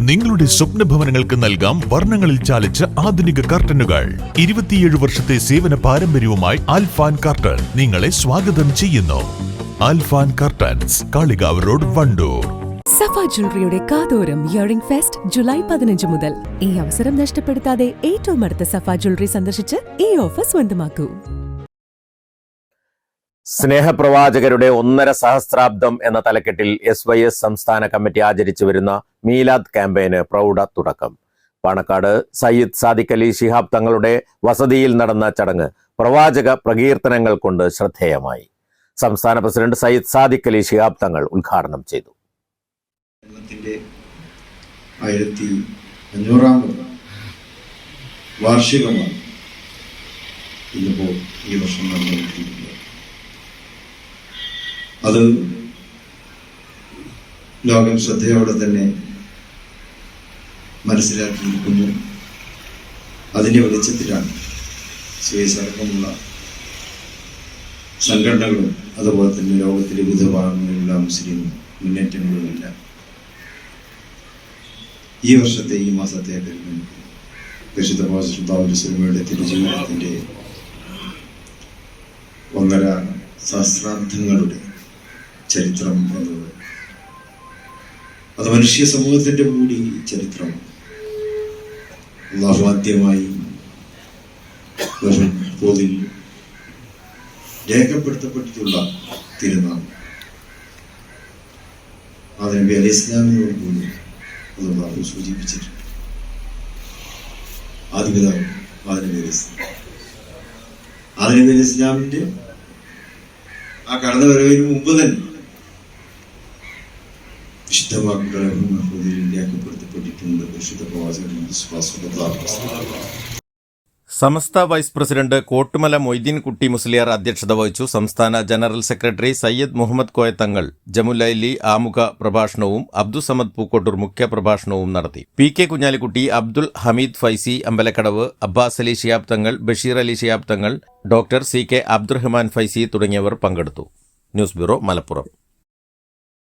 നിങ്ങളുടെ സ്വപ്ന ഭവനങ്ങൾക്ക് നൽകാം വർണങ്ങളിൽ ചാലിച്ച ആധുനിക കർട്ടനുകൾ. ഇരുപത്തിയേഴ് വർഷത്തെ സേവന പാരമ്പര്യവുമായി ആൽഫാൻ കർട്ടൻ നിങ്ങളെ സ്വാഗതം ചെയ്യുന്നു. Alfan curtains Kalikavu road Wandoor. സഫ ജ്വല്ലറിയുടെ കാതോരം ഇയറിംഗ് ഫെസ്റ്റ് ജൂലൈ പതിനഞ്ച് മുതൽ. ഈ അവസരം നഷ്ടപ്പെടുത്താതെ ഏറ്റവും അടുത്ത സഫ ജ്വല്ലറി സന്ദർശിച്ച് ഈ ഓഫർ സ്വന്തമാക്കൂ. സ്നേഹപ്രവാചകരുടെ ഒന്നര സഹസ്രാബ്ദം എന്ന തലക്കെട്ടിൽ എസ് വൈ എസ് സംസ്ഥാന കമ്മിറ്റി ആചരിച്ചു വരുന്ന മീലാദ് ക്യാമ്പയിന് പ്രൗഢ തുടക്കം. പാണക്കാട് സയ്യിദ് സാദിഖ് അലി ശിഹാബ് തങ്ങളുടെ വസതിയിൽ നടന്ന ചടങ്ങ് പ്രവാചക പ്രകീർത്തനങ്ങൾ കൊണ്ട് ശ്രദ്ധേയമായി. സംസ്ഥാന പ്രസിഡന്റ് സയ്യിദ് സാദിഖ് അലി ശിഹാബ് തങ്ങൾ ഉദ്ഘാടനം ചെയ്തു. വാർഷികമാണ് ഈ വർഷം അത് ലോകം ശ്രദ്ധയോടെ തന്നെ മനസ്സിലാക്കിയിരിക്കുന്നു. അതിന്റെ വെളിച്ചത്തിലാണ് അടക്കമുള്ള സംഘടനകളും അതുപോലെ തന്നെ ലോകത്തിലെ വിവിധ ഭാഗങ്ങളിലുള്ള മുസ്ലിം മുന്നേറ്റങ്ങളുമെല്ലാം. ഈ വർഷത്തെ ഈ മാസത്തെ പരിഗണിക്കും പരിശുദ്ധ സിനിമയുടെ തിരുജീവിതത്തിന്റെ ഒന്നര സഹസ്രാബ്ദങ്ങളുടെ ചരിത്രം എന്നത്. അത് മനുഷ്യ സമൂഹത്തിന്റെ കൂടി ചരിത്രം. അള്ളാഹു ആദ്യമായി രേഖപ്പെടുത്തപ്പെട്ടിട്ടുള്ള തിരുനാൾ. അത് അലി ഇസ്ലാമിനോട് കൂടി അത് അള്ളാഹു സൂചിപ്പിച്ചിട്ടുണ്ട്. ആദ്യപിതാവ് ആദിനബി അലൈഹി ഇസ്ലാം ആദിനബി ആ കടന്നു വരവിന് മുമ്പ് തന്നെ വിശുദ്ധ വാക്കുകളെ വിശുദ്ധ സമസ്ത വൈസ് പ്രസിഡന്റ് കോട്ടുമല മൊയ്തീൻ കുട്ടി മുസ്ലിയാർ അധ്യക്ഷത വഹിച്ചു. സംസ്ഥാന ജനറൽ സെക്രട്ടറി സയ്യദ് മുഹമ്മദ് കോയ തങ്ങൾ ജമുലൈലി ആമുഖ പ്രഭാഷണവും അബ്ദുസമദ് പൂക്കോട്ടൂർ മുഖ്യ പ്രഭാഷണവും നടത്തി. P K Kunhalikutty Abdul Hameed Faizi Ambalakkadavu Abbas Ali Shihab Thangal Basheer Ali Shihab Thangal doctor C K Abdurahman Faizi തുടങ്ങിയവർ പങ്കെടുത്തു. News bureau Malappuram.